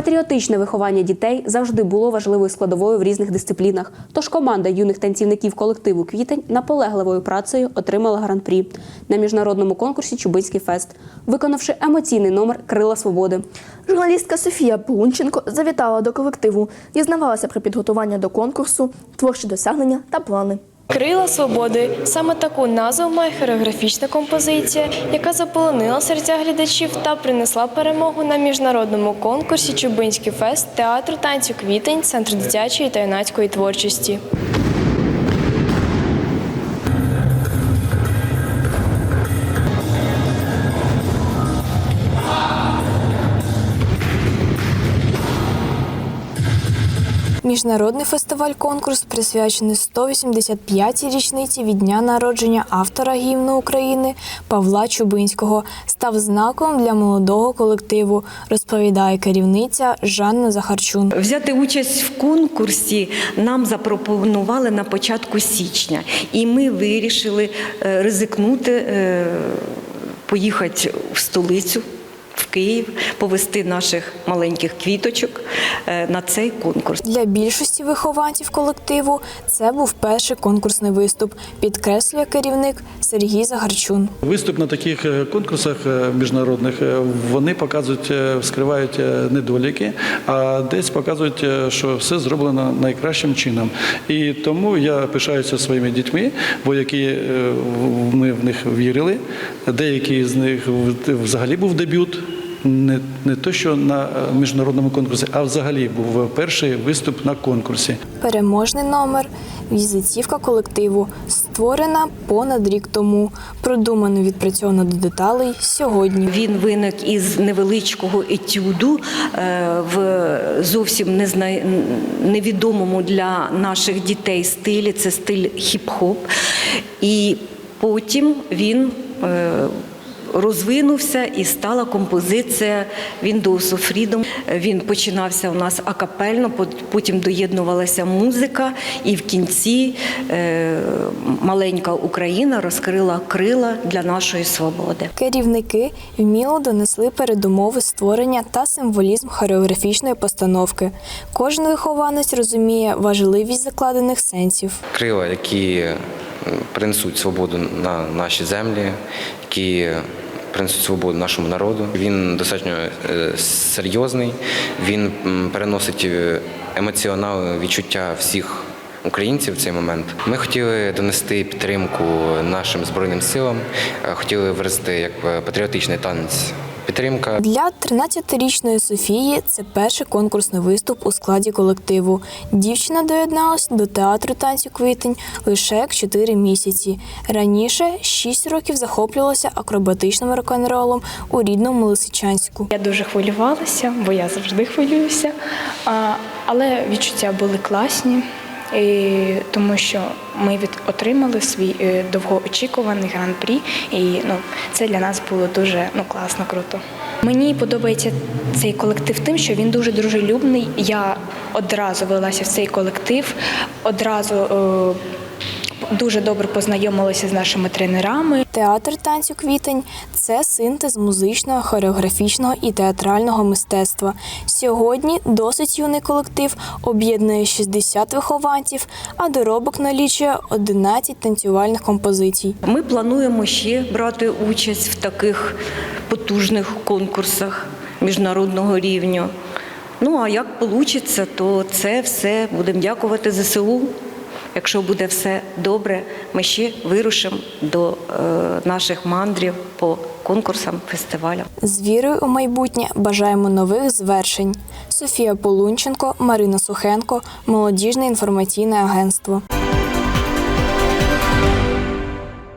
Патріотичне виховання дітей завжди було важливою складовою в різних дисциплінах. Тож команда юних танцівників колективу Квітень наполегливою працею отримала гран-прі на міжнародному конкурсі Чубинський фест, виконавши емоційний номер Крила свободи. Журналістка Софія Полунченко завітала до колективу, дізнавалася про підготування до конкурсу, творчі досягнення та плани. Крила свободи саме таку назву має хореографічна композиція, яка заполонила серця глядачів та принесла перемогу на міжнародному конкурсі Чубинський фест театру танцю квітень, центр дитячої та юнацької творчості. Міжнародний фестиваль-конкурс присвячений 185-й річниці від дня народження автора гімну України Павла Чубинського, став знаком для молодого колективу, розповідає керівниця Жанна Захарчун. Взяти участь в конкурсі нам запропонували на початку січня, і ми вирішили е, ризикнути, е, поїхати в столицю. Київ повести наших маленьких квіточок е, на цей конкурс. Для більшості вихованців колективу це був перший конкурсний виступ, підкреслює керівник Сергій Загарчун. Виступ на таких е, конкурсах е, міжнародних вони показують, вскривають недоліки, а десь показують, що все зроблено найкращим чином. І тому я пишаюся своїми дітьми, бо які ми в них вірили. Деякі з них взагалі був дебют. Не, не то, що на е, міжнародному конкурсі, а взагалі був перший виступ на конкурсі. Переможний номер візитівка колективу, створена понад рік тому, продумано відпрацьовано до деталей сьогодні. Він виник із невеличкого етюду е, в зовсім незна... невідомому для наших дітей стилі. Це стиль хіп-хоп. І потім він. Розвинувся і стала композиція Windows of Freedom. Він починався у нас акапельно, потім доєднувалася музика, і в кінці е, маленька Україна розкрила крила для нашої свободи. Керівники вміло донесли передумови створення та символізм хореографічної постановки. Кожен вихованець розуміє важливість закладених сенсів. крила, які принесуть свободу на наші землі, які принесуть свободу нашому народу. Він достатньо е, серйозний, він переносить е, емоціонал, відчуття всіх. Українців в цей момент ми хотіли донести підтримку нашим збройним силам, е, хотіли вразити як патріотичний танець. Підтримка Для 13-річної Софії це перший конкурсний виступ у складі колективу. Дівчина доєдналась до театру танцю квітень лише як 4 місяці. Раніше 6 років захоплювалася акробатичним рок-н-ролом у рідному Лисичанську. Я дуже хвилювалася, бо я завжди хвилююся. Але відчуття були класні, і, тому що ми від, отримали свій е, довгоочікуваний гран-прі, і ну, це для нас було дуже ну, класно, круто. Мені подобається цей колектив тим, що він дуже дружелюбний. Я одразу велася в цей колектив, одразу. Е, Дуже добре познайомилася з нашими тренерами. Театр танцю квітень це синтез музичного, хореографічного і театрального мистецтва. Сьогодні досить юний колектив об'єднує 60 вихованців, а доробок налічує 11 танцювальних композицій. Ми плануємо ще брати участь в таких потужних конкурсах міжнародного рівня. Ну а як вийде, то це все будемо дякувати ЗСУ. Якщо буде все добре, ми ще вирушимо до е, наших мандрів по конкурсам, фестивалям. З вірою у майбутнє бажаємо нових звершень. Софія Полунченко, Марина Сухенко, Молодіжне інформаційне агентство.